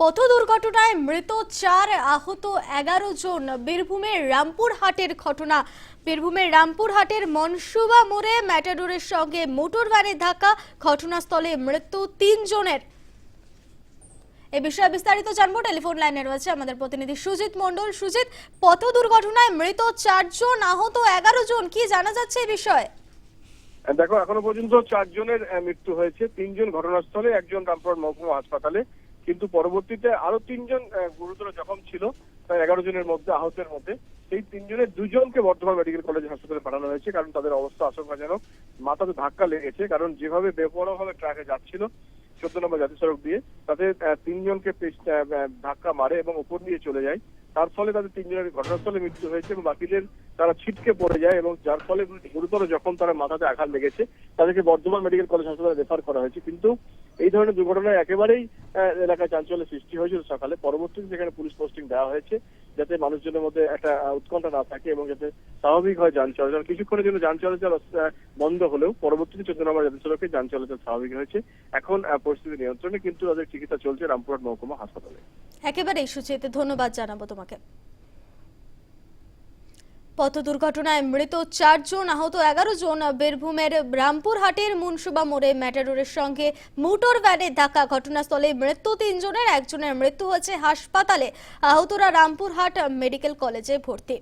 পথ দুর্ঘটনায় মৃত চার আহত, এগারো জন বীরভূমের রামপুরহাটের ঘটনা। বীরভূমের রামপুরহাটের মনসুবা মোড়ে ম্যাটাডোরের সঙ্গে মোটর ভ্যানের ধাক্কা, ঘটনাস্থলে মৃত্যু তিনজনের এ বিষয়ে বিস্তারিত জানব। টেলিফোন লাইনে রয়েছে আমাদের প্রতিনিধি সুজিত মন্ডল সুজিত, পথ দুর্ঘটনায় মৃত চারজন আহত, এগারো জন, কি জানা যাচ্ছে এই বিষয়ে? দেখো, এখনও পর্যন্ত চারজনের মৃত্যু হয়েছে। তিনজন ঘটনাস্থলে, একজন রামপুরহাট মহকুমা হাসপাতালে। কিন্তু পরবর্তীতে আরও তিনজন গুরুতর জখম ছিল প্রায় এগারো জনের মধ্যে আহতের মধ্যে। সেই তিনজনের দুজনকে বর্ধমান মেডিকেল কলেজ হাসপাতালে পাঠানো হয়েছে কারণ তাদের অবস্থা আশঙ্কাজনক। মাথাতে ধাক্কা লেগেছে কারণ যেভাবে বেপরোয়া ভাবে ট্রাকে যাচ্ছিল চোদ্দ নম্বর জাতীয় সড়ক দিয়ে আহ, তিনজনকে ধাক্কা মারে এবং উপর দিয়ে চলে যায়। তার ফলে তাদের তিনজনের ঘটনাস্থলে মৃত্যু হয়েছে এবং বাকিদের তারা ছিটকে পড়ে যায় এবং যার ফলে গুরুতর যখন তারা মাথাতে আঘাত লেগেছে। তাদেরকে বর্ধমান মেডিকেল কলেজ হাসপাতালে রেফার করা হয়েছে। কিন্তু এই ধরনের দুর্ঘটনায় একেবারেই এলাকায় চাঞ্চল্যের সৃষ্টি হয়েছিল সকালে। পরবর্তীতে সেখানে পুলিশ পোস্টিং দেওয়া হয়েছে, যাতে মানুষজনের মধ্যে একটা উৎকণ্ঠা না থাকে এবং যাতে স্বাভাবিক হয় যান চলাচল। কিছুক্ষণের জন্য যান চলাচল বন্ধ হলেও পরবর্তীতে চোদ্দ নম্বর জাতীয় সড়কে যান চলাচল স্বাভাবিক হয়েছে। এখন পরিস্থিতি নিয়ন্ত্রণে, কিন্তু তাদের চিকিৎসা চলছে রামপুরহাট মহকুমা হাসপাতালে। একেবারেই সুচিত ধন্যবাদ জানাব তোমাকে। পথ দুর্ঘটনায় মৃত চারজন আহত এগারো জন বীরভূমের রামপুরহাটের মুন্সুবা মোড়ে ম্যাটাডোরের সঙ্গে মোটর ভ্যানের ধাক্কা। ঘটনাস্থলে মৃত্যু তিনজনের, একজনের মৃত্যু হয়েছে হাসপাতালে। আহতরা রামপুরহাট মেডিকেল কলেজে ভর্তি।